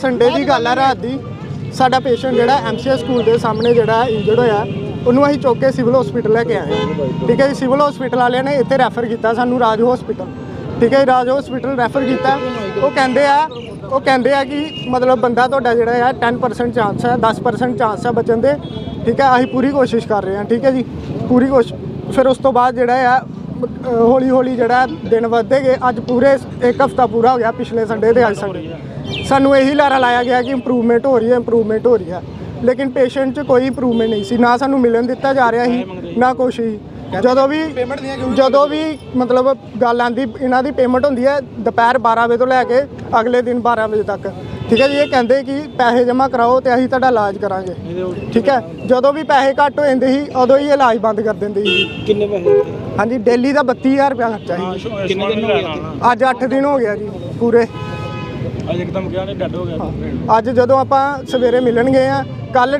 Sunday ਦੀ ਗੱਲ ਹੈ ਰਾਤ ਦੀ। ਸਾਡਾ ਪੇਸ਼ੈਂਟ ਜਿਹੜਾ ਐਮਸੀਐਸ ਸਕੂਲ ਦੇ ਸਾਹਮਣੇ ਜਿਹੜਾ ਇੰਜਰਡ ਹੋਇਆ ਉਹਨੂੰ ਅਸੀਂ ਚੁੱਕ ਕੇ ਸਿਵਲ ਹਸਪੀਟਲ ਲੈ ਕੇ ਆਏ ਹਾਂ। ਠੀਕ ਹੈ ਜੀ ਸਿਵਲ ਹਸਪੀਟਲ ਵਾਲਿਆਂ ਨੇ ਇੱਥੇ ਰੈਫਰ ਕੀਤਾ ਸਾਨੂੰ ਰਾਜ ਹਸਪੀਟਲ ਠੀਕ ਹੈ ਜੀ, ਰਾਜ ਹਸਪੀਟਲ ਰੈਫਰ ਕੀਤਾ। ਉਹ ਕਹਿੰਦੇ ਆ ਉਹ ਕਹਿੰਦੇ ਆ ਕਿ ਮਤਲਬ ਬੰਦਾ ਤੁਹਾਡਾ ਜਿਹੜਾ ਆ 10% ਚਾਂਸ ਹੈ 10% ਚਾਂਸ ਹੈ ਬਚਣ ਦੇ। ਠੀਕ ਹੈ ਅਸੀਂ ਪੂਰੀ ਕੋਸ਼ਿਸ਼ ਕਰ ਰਹੇ ਹਾਂ ਠੀਕ ਹੈ ਜੀ। ਪੂਰੀ ਕੋਸ਼ਿਸ਼ ਫਿਰ ਉਸ ਤੋਂ ਬਾਅਦ ਜਿਹੜਾ ਆ ਹੌਲੀ ਹੌਲੀ ਜਿਹੜਾ ਦਿਨ ਵੱਧਦੇ ਗਏ। ਅੱਜ ਪੂਰੇ ਇੱਕ ਹਫਤਾ ਪੂਰਾ ਹੋ ਗਿਆ ਪਿਛਲੇ ਸੰਡੇ ਦੇ ਅੱਜ ਸੰਡੇ ਸਾਨੂੰ ਇਹੀ ਲਾਰਾ ਲਾਇਆ ਗਿਆ ਕਿ ਇੰਪਰੂਵਮੈਂਟ ਹੋ ਰਹੀ ਹੈ ਇੰਪਰੂਵਮੈਂਟ ਹੋ ਰਹੀ ਹੈ। ਲੇਕਿਨ ਪੇਸ਼ੈਂਟ 'ਚ ਕੋਈ ਇੰਪਰੂਵਮੈਂਟ ਨਹੀਂ ਸੀ। ਨਾ ਸਾਨੂੰ ਮਿਲਣ ਦਿੱਤਾ ਜਾ ਰਿਹਾ ਸੀ ਨਾ ਕੁਛ ਹੀ ਜਦੋਂ ਵੀ ਜਦੋਂ ਵੀ ਮਤਲਬ ਗੱਲ ਆਂਦੀ ਇਹਨਾਂ ਦੀ ਪੇਮੈਂਟ ਹੁੰਦੀ ਹੈ ਦੁਪਹਿਰ 12 ਵਜੇ ਤੋਂ ਲੈ ਕੇ ਅਗਲੇ ਦਿਨ 12 ਵਜੇ ਤੱਕ। ਠੀਕ ਹੈ ਜੀ? ਇਹ ਕਹਿੰਦੇ ਕਿ ਪੈਸੇ ਜਮ੍ਹਾਂ ਕਰਾਓ ਤੇ ਅਸੀਂ ਤੁਹਾਡਾ ਇਲਾਜ ਕਰਾਂਗੇ। ਠੀਕ ਹੈ? ਜਦੋਂ ਵੀ ਪੈਸੇ ਘੱਟ ਹੋ ਜਾਂਦੇ ਸੀ ਉਦੋਂ ਹੀ ਇਲਾਜ ਬੰਦ ਕਰ ਦਿੰਦੇ ਸੀ। ਕਿੰਨੇ ਪੈਸੇ? ਹਾਂਜੀ ਡੇਲੀ ਦਾ 32000 ਰੁਪਇਆ ਖਰਚਾ ਸੀ। ਕਿੰਨੇ ਦਿਨ ਹੋ ਗਏ? ਅੱਜ 8 ਦਿਨ ਹੋ ਗਿਆ ਜੀ ਪੂਰੇ। ਅੱਜ ਇੱਕਦਮ ਕਿਹਾ ਨੇ ਡੈਡ ਹੋ ਗਿਆ ਅੱਜ ਜਦੋਂ ਆਪਾਂ ਸਵੇਰੇ ਮਿਲਣ ਗਏ ਆ ਕੱਲ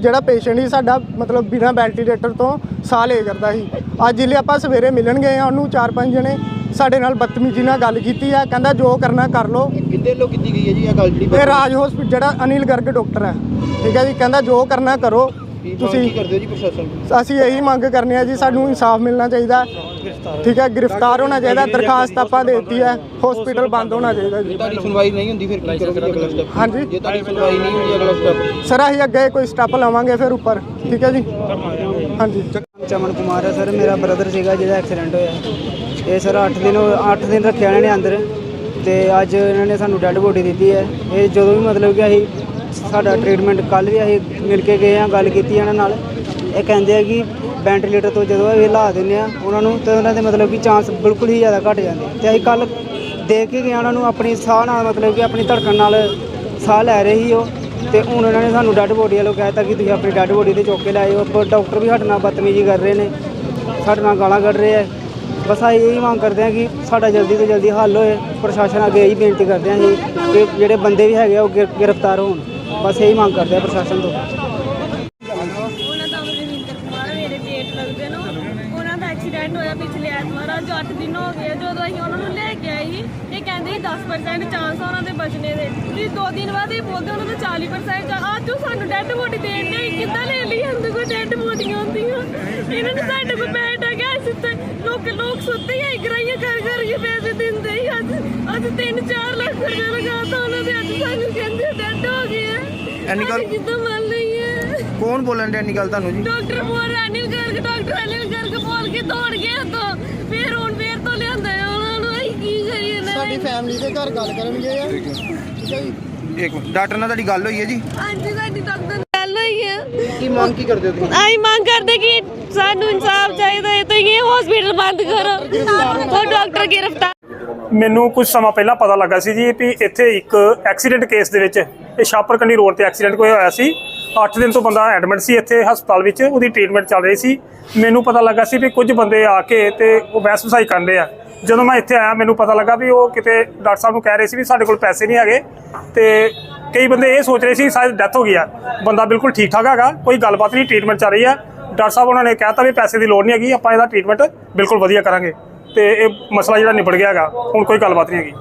ਜਿਹੜਾ ਪੇਸ਼ੈਂਟ ਸੀ ਸਾਡਾ ਮਤਲਬ ਬਿਨਾਂ ਵੈਂਟੀਲੇਟਰ ਤੋਂ ਸਾਹ ਲੈ ਕਰਦਾ ਸੀ। ਅੱਜ ਜਿਹੜੇ ਆਪਾਂ ਸਵੇਰੇ ਮਿਲਣ ਗਏ ਆ ਉਹਨੂੰ ਚਾਰ ਪੰਜ ਜਣੇ ਸਾਡੇ ਨਾਲ ਬਦਤਮੀਜ਼ੀ ਨਾਲ ਗੱਲ ਕੀਤੀ ਆ ਕਹਿੰਦਾ ਜੋ ਕਰਨਾ ਕਰ ਲਓ। ਕਿੱਦੇ ਲੋ ਕੀਤੀ ਗਈ ਹੈ ਜੀ ਇਹ ਗੱਲ ਜਿਹੜੀ ਇਹ ਰਾਜ ਹਸਪੀਟਲ ਜਿਹੜਾ ਅਨਿਲ ਗਰਗ ਡਾਕਟਰ ਹੈ। ਠੀਕ ਹੈ ਜੀ ਕਹਿੰਦਾ ਜੋ ਕਰਨਾ ਕਰੋ। ਤੁਸੀਂ ਕਰਦੇ ਹੋ ਜੀ ਪ੍ਰਸ਼ਾਸਨ? ਅਸੀਂ ਇਹੀ ਮੰਗ ਕਰਨੇ ਆ ਜੀ ਸਾਨੂੰ ਇਨਸਾਫ ਮਿਲਣਾ ਚਾਹੀਦਾ। ਠੀਕ ਹੈ ਗ੍ਰਿਫਤਾਰ ਹੋਣਾ ਚਾਹੀਦਾ ਦਰਖਾਸਤ ਆਪਾਂ ਦੇ ਦਿੱਤੀ ਹੈ ਹਸਪੀਟਲ ਬੰਦ ਹੋਣਾ ਚਾਹੀਦਾ ਜੀ। ਤੁਹਾਡੀ ਸੁਣਵਾਈ ਨਹੀਂ ਹੁੰਦੀ ਫਿਰ ਕੀ ਕਰੋਗੇ ਅਗਲਾ ਸਟੈਪ ਹਾਂਜੀ। ਜੇ ਤੁਹਾਡੀ ਸੁਣਵਾਈ ਨਹੀਂ ਹੁੰਦੀ ਅਗਲਾ ਸਟੈਪ ਸਰ ਅਸੀਂ ਅੱਗੇ ਕੋਈ ਸਟੈਪ ਲਵਾਂਗੇ ਫਿਰ ਉੱਪਰ। ਠੀਕ ਹੈ ਜੀ? ਹਾਂਜੀ। ਚਮਨ ਕੁਮਾਰ ਹੈ ਸਰ। ਮੇਰਾ ਬ੍ਰਦਰ ਸੀਗਾ ਜਿਹਦਾ ਐਕਸੀਡੈਂਟ ਹੋਇਆ। ਇਹ ਸਰ 8 ਦਿਨ 8 ਦਿਨ ਰੱਖਿਆ ਇਹਨਾਂ ਨੇ ਅੰਦਰ। ਤੇ ਅੱਜ ਇਹਨਾਂ ਨੇ ਸਾਨੂੰ ਡੈੱਡ ਬੋਡੀ ਦਿੱਤੀ ਹੈ। ਇਹ ਜਦੋਂ ਵੀ ਮਤਲਬ ਕਿ ਅਸੀਂ ਸਾਡਾ ਟ੍ਰੀਟਮੈਂਟ ਕੱਲ ਵੀ ਅਸੀਂ ਮਿਲ ਕੇ ਗਏ ਆ ਗੱਲ ਕੀਤੀ ਇਹਨਾਂ ਨਾਲ। ਇਹ ਕਹਿੰਦੇ ਆ ਕਿ ਵੈਂਟੀਲੇਟਰ ਤੋਂ ਜਦੋਂ ਇਹ ਲਾ ਦਿੰਦੇ ਆ, ਉਹਨਾਂ ਨੂੰ ਤੇ ਉਹਨਾਂ ਦੇ ਮਤਲਬ ਕਿ ਚਾਂਸ ਬਿਲਕੁਲ ਹੀ ਜ਼ਿਆਦਾ ਘਟ ਜਾਂਦੇ। ਤੇ ਅਸੀਂ ਕੱਲ ਦੇਖ ਕੇ ਗਏ ਉਹਨਾਂ ਨੂੰ ਆਪਣੀ ਸਾਹ ਨਾਲ ਮਤਲਬ ਕਿ ਆਪਣੀ ਧੜਕਣ ਨਾਲ ਸਾਹ ਲੈ ਰਹੇ ਸੀ ਉਹ। ਤੇ ਹੁਣ ਉਹਨਾਂ ਨੇ ਸਾਨੂੰ ਡੈੱਡ ਬੋਡੀ ਵਾਲੋ ਕਹਿਤਾ ਕਿ ਤੁਸੀਂ ਆਪਣੀ ਡੈੱਡ ਬੋਡੀ ਤੇ ਚੁੱਕ ਕੇ ਲੈ ਲਿਆਇਓ ਪਰ ਡਾਕਟਰ ਵੀ ਸਾਡੇ ਨਾਲ ਬਦਤਮੀਜ਼ੀ ਕਰ ਰਹੇ ਨੇ, ਸਾਡੇ ਨਾਲ ਗਾਲਾਂ ਕੱਢ ਰਹੇ ਆ। ਬਸ ਅਸੀਂ ਇਹੀ ਮੰਗ ਕਰਦੇ ਹਾਂ ਕਿ ਸਾਡਾ ਜਲਦੀ ਤੋਂ ਜਲਦੀ ਹੱਲ ਹੋਏ। ਪ੍ਰਸ਼ਾਸਨ ਅੱਗੇ ਇਹੀ ਬੇਨਤੀ ਕਰਦੇ ਹਾਂ ਜੀ ਕਿ ਜਿਹੜੇ ਬੰਦੇ ਵੀ ਹੈਗੇ ਆ, ਉਹ ਗਿਰ- ਗ੍ਰਿਫਤਾਰ ਹੋਣ। ਬਸ ਇਹੀ ਮੰਗ ਕਰਦੇ ਆ ਪ੍ਰਸ਼ਾਸਨ ਤੋਂ। ਉਹਨਾਂ ਦਾ ਰਵਿੰਦਰ ਕੁਮਾਰ, ਮੇਰੇ ਜੇਠ ਲੱਗਦੇ ਨੇ। ਉਹਨਾਂ ਦਾ ਐਕਸੀਡੈਂਟ ਹੋਇਆ ਪਿਛਲੇ ਐਤਵਾਰ, ਅੱਜ 8 ਦਿਨ ਹੋ ਗਏ। ਜਦੋਂ ਅਸੀਂ ਉਹਨਾਂ ਨੂੰ ਲੈ ਕੇ ਆਏ ਸੀ ਇਹ ਕਹਿੰਦੇ ਸੀ 10% ਚਾਂਸ ਆ ਉਹਨਾਂ ਦੇ ਬਚਣੇ ਦੇ। ਤੇ ਦੋ ਦਿਨ ਬਾਅਦ ਇਹ ਬੋਲਦੇ ਉਹਨਾਂ ਦਾ 40% ਚਾਂਸ ਅੱਜ ਉਹ ਸਾਨੂੰ ਡੈੱਡ ਬੋਡੀ ਦੇਣ ਦੇ, ਕਿੱਦਾਂ ਲੈ ਲਈ ਹੰਦ ਕੋਈ ਡੈੱਡ ਬੋਡੀਆਂ ਹੁੰਦੀਆਂ ਇਹਨਾਂ ਨੇ ਸਾਡੇ ਕੋਲ ਬੈਠ ਗਿਆ ਅਸੀਂ ਤੇ ਲੋਕ ਲੋਕ ਸੁੱਤੇ ਹੀ ਗਰਾਈਆਂ ਕਰ ਕਰ ਕੇ ਪੈਸੇ ਦਿੰਦੇ ਹੀ ਅੱਜ ਅੱਜ 3-4 ਲੱਖ ਰੁਪਏ ਲਗਾਤਾ ਉਹਨਾਂ ਦੇ ਅੱਜ ਸਾਨੂੰ ਕਹਿੰਦੇ ਡੈੱਡ ਹੋ ਗਏ ਇੰਨੀ ਗੱਲ- ਕਿੱਦਾਂ ਮੰਨ ਲਈਏ ਕੌਣ ਬੋਲਣ ਡਿਆ ਇੰਨੀ ਗੱਲ ਤੁਹਾਨੂੰ ਜੀ? ਡਾਕਟਰ ਮੋਰ ਅਨਿਲ ਗਰਗ ਡਾਕਟਰ ਅਨਿਲ ਗਰਗ ਬੋਲ ਕੇ ਦੌੜ ਗਿਆ ਤਾਂ ਫਿਰ ਹੁਣ ਫੇਰ ਤੋਂ ਲਿਆਂਦਾ ਹੈ ਉਹਨਾਂ ਨੂੰ ਅਸੀਂ ਕੀ ਕਰੀਏ ਨਾ ਸਾਡੀ ਫੈਮਿਲੀ ਦੇ ਘਰ ਗੱਲ ਕਰਨਗੇ ਆ। ਠੀਕ ਹੈ ਜੀ? ਇੱਕ ਮਿੰਟ ਡਾਕਟਰ ਨਾਲ ਤੁਹਾਡੀ ਗੱਲ ਹੋਈ ਹੈ ਜੀ? ਹਾਂਜੀ ਸਾਡੀ ਡਾਕਟਰ ਹੈ ਮੰਗ ਕੀ ਕਰਦੇ ਹੋ ਤੁਸੀਂ? ਅਸੀਂ ਮੰਗ ਕਰਦੇ ਕਿ ਸਾਨੂੰ ਇਨਸਾਫ ਚਾਹੀਦਾ ਹੈ ਤਾਂ ਇਹ ਹਸਪੀਟਲ ਬੰਦ ਕਰੋ। ਉਹ ਡਾਕਟਰ ਗ੍ਰਿਫਤਾਰ ਮੈਨੂੰ ਕੁਝ ਸਮਾਂ ਪਹਿਲਾਂ ਪਤਾ ਲੱਗਾ ਸੀ ਜੀ ਵੀ ਇੱਥੇ ਇੱਕ ਐਕਸੀਡੈਂਟ ਕੇਸ ਦੇ ਵਿੱਚ ਇਹ ਸ਼ਾਪਰਕੰਡੀ ਰੋਡ ਤੇ ਐਕਸੀਡੈਂਟ ਕੋਈ ਹੋਇਆ ਸੀ। 8 ਦਿਨ ਤੋਂ ਬੰਦਾ ਐਡਮਿਟ ਸੀ ਇੱਥੇ ਹਸਪਤਾਲ ਵਿੱਚ ਉਹਦੀ ਟ੍ਰੀਟਮੈਂਟ ਚੱਲ ਰਹੀ ਸੀ। ਮੈਨੂੰ ਪਤਾ ਲੱਗਾ ਸੀ ਵੀ ਕੁਝ ਬੰਦੇ ਆ ਕੇ ਤੇ ਉਹ ਬਹਿਸ ਵਸਾਈ ਕਰਦੇ ਆ। ਜਦੋਂ ਮੈਂ ਇੱਥੇ ਆਇਆ ਮੈਨੂੰ ਪਤਾ ਲੱਗਾ ਵੀ ਉਹ ਕਿਤੇ ਡਾਕਟਰ ਸਾਹਿਬ ਨੂੰ ਕਹਿ ਰਹੇ ਸੀ ਵੀ ਸਾਡੇ ਕੋਲ ਪੈਸੇ ਨਹੀਂ ਹੈਗੇ ਤੇ ਕਈ ਬੰਦੇ ਇਹ ਸੋਚ ਰਹੇ ਸੀ, ਸ਼ਾਇਦ ਡੈਥ ਹੋ ਗਈ ਆ। ਬੰਦਾ ਬਿਲਕੁਲ ਠੀਕ ਠਾਕ ਹੈਗਾ, ਕੋਈ ਗੱਲਬਾਤ ਨਹੀਂ ਟ੍ਰੀਟਮੈਂਟ ਚੱਲ ਰਹੀ ਆ। ਡਾਕਟਰ ਸਾਹਿਬ ਉਹਨਾਂ ਨੇ ਕਹਿਤਾ ਵੀ ਪੈਸੇ ਦੀ ਲੋੜ ਨਹੀਂ ਹੈਗੀ, ਆਪਾਂ ਇਹਦਾ ਟ੍ਰੀਟਮੈਂਟ ਬਿਲਕੁਲ ਵਧੀਆ ਕਰਾਂਗੇ। ਤੇ ਇਹ ਮਸਲਾ ਜਿਹੜਾ ਨਿਬੜ ਗਿਆ ਹੈਗਾ, ਹੁਣ ਕੋਈ ਗੱਲਬਾਤ ਨਹੀਂ ਹੈਗੀ।